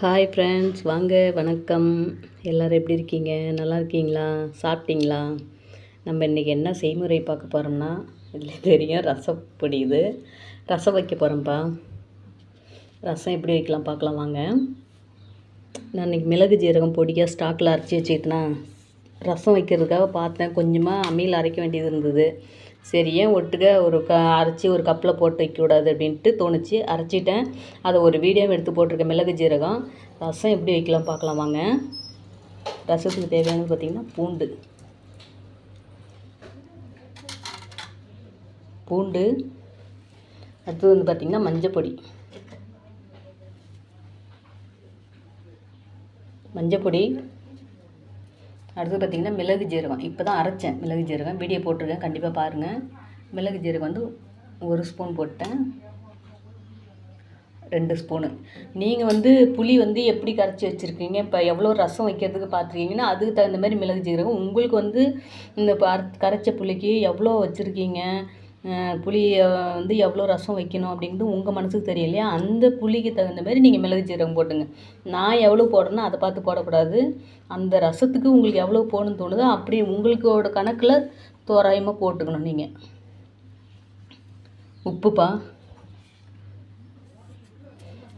Hi friends வாங்க வணக்கம். எல்லோரும் எப்படி இருக்கீங்க? நல்லா இருக்கீங்களா? சாப்பிட்டீங்களா? நம்ம இன்றைக்கி என்ன செய்முறை பார்க்க போகிறோம்னா இல்லை தெரியும் ரசம் பொடி ரசம் வைக்க போகிறோம்ப்பா ரசம் எப்படி வைக்கலாம் பார்க்கலாம் வாங்க. நான் இன்றைக்கி மிளகு ஜீரகம் பொடியாக ஸ்டாக்கில் அரைச்சி வச்சுக்கிட்டேன்னா ரசம் வைக்கிறதுக்காக பார்த்தேன் கொஞ்சமாக அம்மியில் அரைக்க வேண்டியது இருந்தது. சரி ஏன் ஒட்டுக்க ஒரு க அரைச்சி ஒரு கப்பில் போட்டு வைக்கக்கூடாது அப்படின்ட்டு தோணுச்சு. அரைச்சிட்டேன். அதை ஒரு வீடியோவை எடுத்து போட்டிருக்கேன் மிளகு ஜீரகம். ரசம் எப்படி வைக்கலாம் பார்க்கலாம் வாங்க. ரசத்துக்கு தேவையானது பார்த்திங்கன்னா பூண்டு. பூண்டு. அடுத்தது வந்து பார்த்திங்கன்னா மஞ்சப்பொடி. மஞ்சப்பொடி. அடுத்து பார்த்திங்கன்னா மிளகு ஜீரகம். இப்போ தான் அரைச்சேன் மிளகு ஜீரகம். வீடியோ போட்டிருக்கேன். கண்டிப்பாக பாருங்கள் மிளகு ஜீரகம் வந்து ஒரு ஸ்பூன் போட்டேன். ரெண்டு ஸ்பூனு நீங்கள் வந்து புளி வந்து எப்படி கரைச்சி வச்சுருக்கீங்க? இப்போ எவ்வளோ ரசம் வைக்கிறதுக்கு பார்த்துருக்கீங்கன்னா அதுக்கு தகுந்த மாதிரி மிளகு ஜீரகம். உங்களுக்கு வந்து இந்த கரைச்ச புளிக்கு எவ்வளோ வச்சுருக்கீங்க? புளியை வந்து எவ்வளோ ரசம் வைக்கணும் அப்படின்ட்டு உங்கள் மனசுக்கு தெரியும் இல்லையா? அந்த புளிக்கு தகுந்த மாதிரி நீங்கள் மிளகு சீரகம் போட்டுங்க. நான் எவ்வளோ போடுறேனோ அதை பார்த்து போடக்கூடாது. அந்த ரசத்துக்கு உங்களுக்கு எவ்வளோ போகணும்னு தோணுதோ அப்படி உங்களுக்கோட கணக்கில் தோராயமாக போட்டுக்கணும் நீங்கள் உப்புப்பா.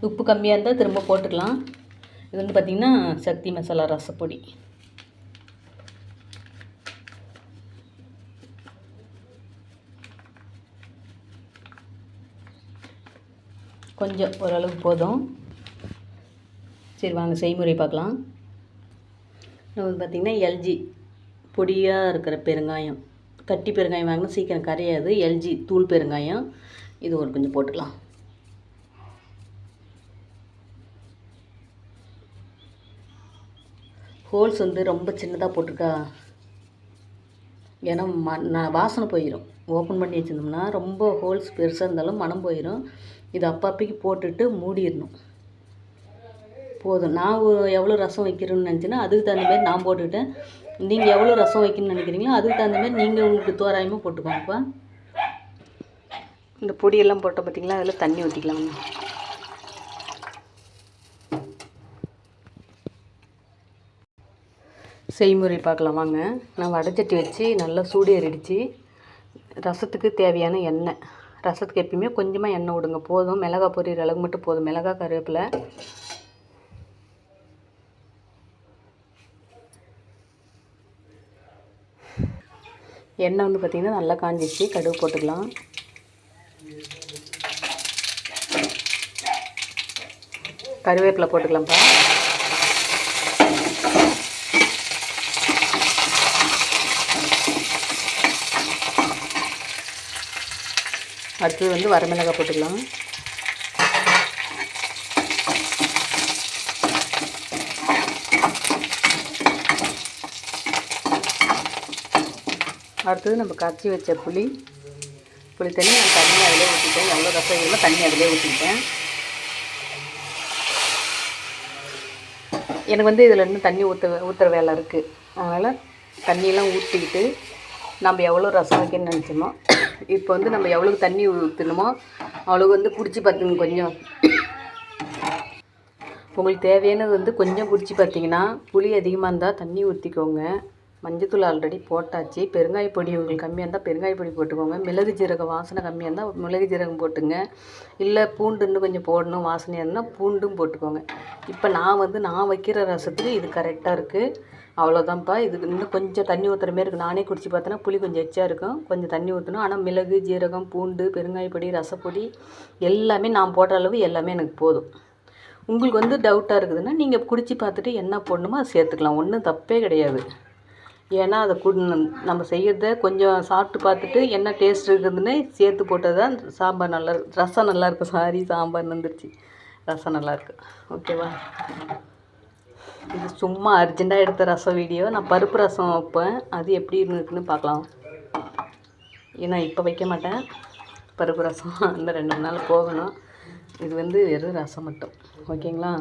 உப்பு கம்மியாக இருந்தால் திரும்ப போட்டுக்கலாம். இது வந்து பார்த்திங்கன்னா சக்தி மசாலா ரசப்பொடி. கொஞ்சம் ஓரளவுக்கு போதும். சரி வாங்க செய்முறை பார்க்கலாம். நம்ம பார்த்திங்கன்னா எல்ஜி. பொடியாக இருக்கிற பெருங்காயம். கட்டி பெருங்காயம் வாங்கினா சீக்கிரம் கரையாது. எல்ஜி தூள் பெருங்காயம். இது ஒரு கொஞ்சம் போட்டுக்கலாம். ஹோல்ஸ் வந்து ரொம்ப சின்னதாக போட்டிருக்கா. ஏன்னா ம நான் வாசனை போயிடும் ஓப்பன் பண்ணி வச்சுருந்தோம்னா ரொம்ப ஹோல்ஸ் பெருசாக இருந்தாலும் மனம் போயிடும் இது அப்பப்பைக்கு போட்டுட்டு மூடிடணும். போதும். நான் எவ்வளோ ரசம் வைக்கிறேன்னு நினச்சேன்னா அதுக்கு தகுந்த மாதிரி நான் போட்டுக்கிட்டேன் நீங்கள் எவ்வளோ ரசம் வைக்கணும்னு நினைக்கிறீங்களோ அதுக்கு தகுந்த மாதிரி நீங்கள் உங்களுக்கு தோராயமாக போட்டுக்கோங்கப்பா. இந்த பொடியெல்லாம் போட்ட பார்த்திங்களா? அதில் தண்ணி ஊற்றிக்கலாம். செய்முறை பார்க்கலாம் வாங்க. நான் வடைச்சட்டி வச்சு நல்லா சூடு ஏறிடுச்சு. ரசத்துக்கு தேவையான எண்ணெய். ரசத்துக்கு எப்பயுமே கொஞ்சமாக எண்ணெய் விடுங்க. போதும். மிளகா பொரியிற அளவுக்கு மட்டும் போதும். மிளகா கருவேப்பிலை. எண்ணெய் வந்து பார்த்திங்கன்னா நல்லா காஞ்சிச்சு கடுகு போட்டுக்கலாம். கருவேப்பிலை போட்டுக்கலாம்ப்பா. அடுத்தது வந்து வரமிளகாய் போட்டுக்கலாம். அடுத்தது நம்ம கரைச்சி வச்ச புளி. புளி தண்ணி நான் தண்ணி அதிலே ஊற்றிட்டேன் எவ்வளோ ரசம் வேணுமோ தண்ணி அதிலே ஊற்றிக்கிட்டேன் எனக்கு வந்து இதில் இன்னும் தண்ணி ஊற்ற ஊற்றுற வேலை இருக்குது அதனால் தண்ணியெல்லாம் ஊற்றிக்கிட்டு நம்ம எவ்வளோ ரசம் வைக்கணும்னு நினச்சோமோ இப்போ வந்து நம்ம எவ்வளோ தண்ணி ஊற்றணுமோ அவ்வளோ வந்து பிடிச்சி பார்த்துங்க கொஞ்சம். உங்களுக்கு தேவையானது வந்து கொஞ்சம் பிடிச்சி பார்த்தீங்கன்னா புளி அதிகமாக இருந்தால் தண்ணி ஊற்றிக்கோங்க மஞ்சத்தூள் ஆல்ரெடி போட்டாச்சு. பெருங்காய பொடி உங்களுக்கு கம்மியாக இருந்தால் பெருங்காய பொடி போட்டுக்கோங்க. மிளகு ஜீரகம் வாசனை கம்மியாக இருந்தால் மிளகு ஜீரகம் போட்டுங்க. இல்லை பூண்டு இன்னும் கொஞ்சம் போடணும் வாசனையாக இருந்தால் பூண்டும் போட்டுக்கோங்க. இப்போ நான் வந்து நான் வைக்கிற ரசத்துக்கு இது கரெக்டாக இருக்குது அவ்வளோதான்ப்பா இதுக்கு இன்னும் கொஞ்சம் தண்ணி ஊற்றுற மாரி இருக்குது நானே குடிச்சு பார்த்தேன்னா புளி கொஞ்சம் எச்சாக இருக்கும். கொஞ்சம் தண்ணி ஊற்றணும் ஆனால் மிளகு ஜீரகம் பூண்டு பெருங்காயப்பொடி ரசப்பொடி எல்லாமே நான் போடுற அளவு எல்லாமே எனக்கு போதும். உங்களுக்கு வந்து டவுட்டாக இருக்குதுன்னா நீங்கள் குடிச்சு பார்த்துட்டு என்ன போடணுமோ அதை சேர்த்துக்கலாம். ஒன்றும் தப்பே கிடையாது. ஏன்னா அதை குட் நம்ம செய்கிறத கொஞ்சம் சாப்பிட்டு பார்த்துட்டு என்ன டேஸ்ட் இருக்குதுன்னு சேர்த்து போட்டால் தான் சாம்பார் நல்லா ரசம் நல்லாயிருக்கும் சாரி சாம்பார் வந்துருச்சு. ரசம் நல்லாயிருக்கு ஓகேவா இது சும்மா அர்ஜெண்ட்டாக எடுத்த ரசம் வீடியோ நான் பருப்பு ரசம் வைப்பேன். அது எப்படி இருந்துருக்குன்னு பார்க்கலாம். ஏன்னா இப்போ வைக்க மாட்டேன். பருப்பு ரசம் அந்த ரெண்டு மூணு நாள் போகணும். இது வந்து வெறும் ரசம் மட்டும். ஓகேங்களா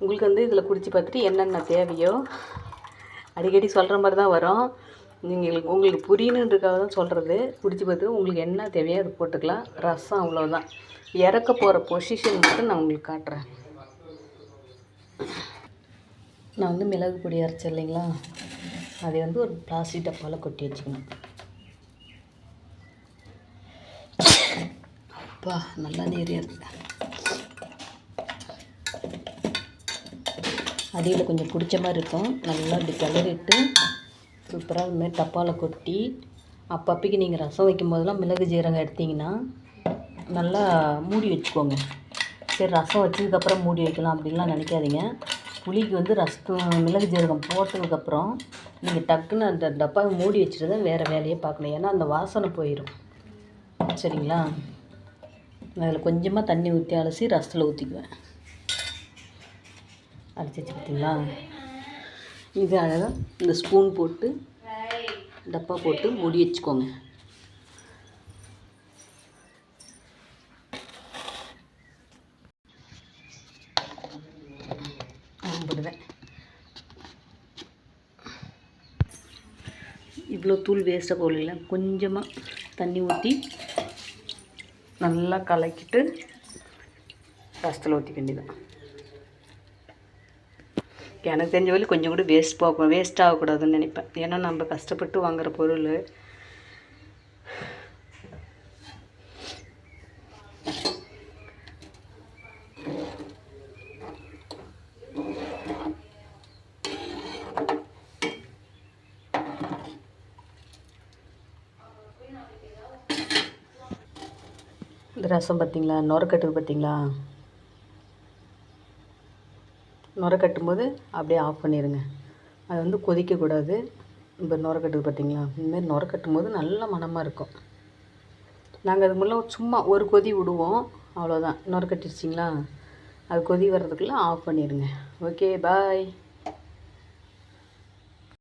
உங்களுக்கு வந்து இதில் குடிச்சு பார்த்துட்டு என்னென்ன தேவையோ அடிக்கடி சொல்கிற மாதிரி தான் வரும். நீங்கள் உங்களுக்கு புரியணுன்றக்காக தான் சொல்கிறது குடிச்சு பார்த்து உங்களுக்கு என்ன தேவையோ அது போட்டுக்கலாம். ரசம் அவ்வளோதான் இறக்க போகிற பொசிஷன் மட்டும் நான் உங்களுக்கு காட்டுறேன். நான் வந்து மிளகு பொடி அரைச்சேன் இல்லைங்களா? அதை வந்து ஒரு பிளாஸ்டிக் டப்பாவில் கொட்டி வச்சுக்கணும். அப்பா நல்லா நீர் இருக்குது அடியில் கொஞ்சம் பிடிச்ச மாதிரி இருக்கும். நல்லா இப்படி கிளறிட்டு சூப்பராக இதுமாரி டப்பாவில் கொட்டி அப்பப்பைக்கு நீங்கள் ரசம் வைக்கும் போதெல்லாம் மிளகு ஜீரகம் எடுத்திங்கன்னா நல்லா மூடி வச்சுக்கோங்க. சரி ரசம் வச்சதுக்கப்புறம் மூடி வைக்கலாம் அப்படின்லாம் நினைக்காதீங்க. புளிக்கு வந்து ரசம் மிளகு ஜீரகம் போட்டதுக்கப்புறம் நீங்கள் டக்குன்னு அந்த டப்பாவை மூடி வச்சுட்டு தான் வேறு வேலையே பார்க்கணும். ஏன்னா அந்த வாசனை போயிடும் சரிங்களா? அதில் கொஞ்சமாக தண்ணி ஊற்றி அலசி ரசத்தில் ஊற்றிக்குவேன் அரைச்சி வச்சு பார்த்தீங்களா? இது அழகாக இந்த ஸ்பூன் போட்டு டப்பா போட்டு மூடி வச்சுக்கோங்க. போடுவேன். இவ்வளோ தூள் வேஸ்ட்டாக போகல கொஞ்சமாக தண்ணி ஊற்றி நல்லா கலக்கிட்டு ரசத்தில் ஊற்றிக்க வேண்டியதான் எனக்கு தெரிஞ்ச வழி கொஞ்சம் கூட வேஸ்ட் போக வேஸ்ட் ஆகக்கூடாதுன்னு நினைப்பேன். ஏன்னா நம்ம கஷ்டப்பட்டு வாங்குகிற பொருள். இந்த ரசம் பார்த்தீங்களா? நுரக்கட்டுது பார்த்தீங்களா? நுர கட்டும்போது அப்படியே ஆஃப் பண்ணிடுங்க அது வந்து கொதிக்கக்கூடாது. இப்போ நுர கட்டுது பார்த்தீங்களா இந்தமாரி நுர கட்டும்போது நல்ல மணமாக இருக்கும். நாங்கள் அதுக்கு முன்னே சும்மா ஒரு கொதி விடுவோம். அவ்வளோதான் நுர கட்டிடுச்சிங்களா? அது கொதி வர்றதுக்குள்ளே ஆஃப் பண்ணிடுங்க ஓகே பாய்